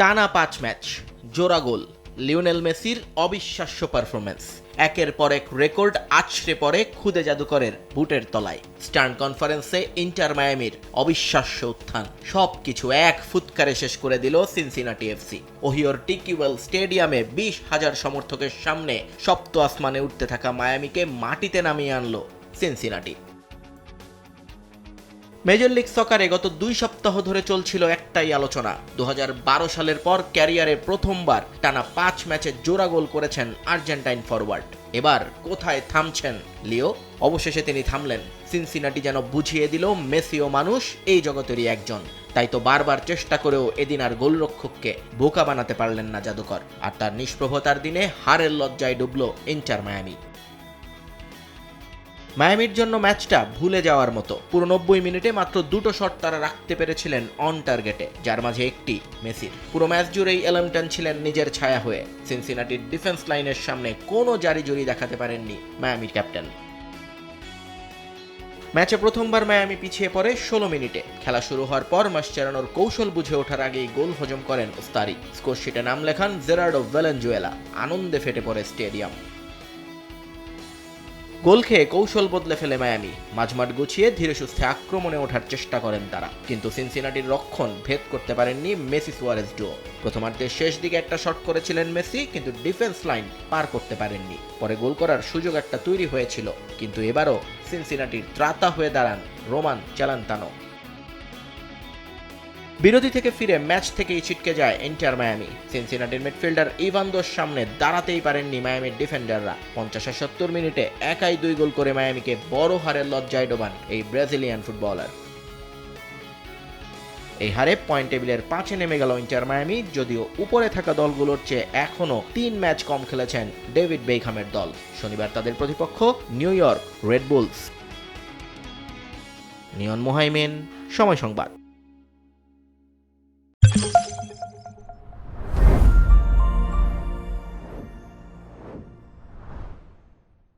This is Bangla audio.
টানা পাঁচ ম্যাচ, জোড়া গোল, লিওনেল মেসির অবিশ্বাস্য পারফরমেন্স একের পর এক রেকর্ড আছড়ে পড়ে খুদে জাদুকরের বুটের তলায়। স্টার্ন কনফারেন্সে ইন্টার মায়ামির অবিশ্বাস্য উত্থান, সবকিছু এক ফুৎকারে শেষ করে দিল সিনসিনাটি এফসি। ওহিওর টিকিওয়েল স্টেডিয়ামে বিশ হাজার সমর্থকের সামনে সপ্ত আসমানে উঠতে থাকা মায়ামিকে মাটিতে নামিয়ে আনলো সিনসিনাটি। মেজর লিগ সকারে গত দুই সপ্তাহ ধরে চলছিল একটাই আলোচনা। দু হাজার বারো সালের পর ক্যারিয়ারে প্রথমবার টানা পাঁচ ম্যাচে জোড়া গোল করেছেন আর্জেন্টাইন ফরওয়ার্ড এবার কোথায় থামছেন, লিও? অবশেষে তিনি থামলেন। সিনসিনাটি যেন বুঝিয়ে দিল, মেসিও মানুষ, এই জগতেরই একজন। তাই তো বারবার চেষ্টা করেও এদিন আর গোলরক্ষককে বোকা বানাতে পারলেন না জাদুকর। আর তার নিষ্প্রভতার দিনে হারের লজ্জায় ডুবল ইন্টার মায়ামি। মায়ামির জন্য ম্যাচটা ভুলে যাওয়ার মতো। পুরো নব্বই মিনিটে মাত্র দুটো শট তারা রাখতে পেরেছিলেন অন টার্গেটে, যার মাঝে একটি মেসির। পুরো ম্যাচ জুড়েই এলমটন ছিলেন নিজের ছায়া হয়ে। সিনসিনাটির ডিফেন্স লাইনের সামনে কোনো জারি জুরি দেখাতে পারেননি মায়ামির ক্যাপ্টেন। ম্যাচে প্রথমবার মায়ামি পিছিয়ে পড়ে ষোলো মিনিটে। খেলা শুরু হওয়ার পর মাসচেরানোর কৌশল বুঝে ওঠার আগেই গোল হজম করেন ওস্তারি। স্কোর শিটে নাম লেখান জেরার্ডো ভেলেনজুয়েলা আনন্দে ফেটে পড়ে স্টেডিয়াম। গোল খেয়ে কৌশল বদলে ফেলে মায়ামি। মাঝমাঠ গুছিয়ে ধীরে সুস্থে আক্রমণে ওঠার চেষ্টা করেন তারা। কিন্তু সিনসিনাটির রক্ষণ ভেদ করতে পারেননি মেসি সুয়ারেজ ডুও প্রথমার্ধের শেষ দিকে একটা শট করেছিলেন মেসি, কিন্তু ডিফেন্স লাইন পার করতে পারেননি। পরে গোল করার সুযোগ একটা তৈরি হয়েছিল। কিন্তু এবারও সিনসিনাটির ত্রাতা হয়ে দাঁড়ান রোমান চালান্তানো বিরোধী থেকে ফিরে ম্যাচ থেকেই ছিটকে যায় ইন্টার মায়ামি। সিনসিনাটির মিডফিল্ডার ইভানদোর সামনে দাঁড়াতেই পারেননি মায়ামির ডিফেন্ডাররা। পঞ্চাশ সত্তর মিনিটে একাই দুই গোল করে মায়ামিকে বড় হারের লজ্জায় ডোবান এই ব্রাজিলিয়ান ফুটবলার। এই হারে পয়েন্ট টেবিলের পাঁচে নেমে গেল ইন্টার মায়ামি, যদিও উপরে থাকা দলগুলোর চেয়ে এখনও তিন ম্যাচ কম খেলেছেন ডেভিড বেইখামের দল। শনিবার তাদের প্রতিপক্ষ New York Red Bulls. Niyon Mohaimen, সময় সংবাদ।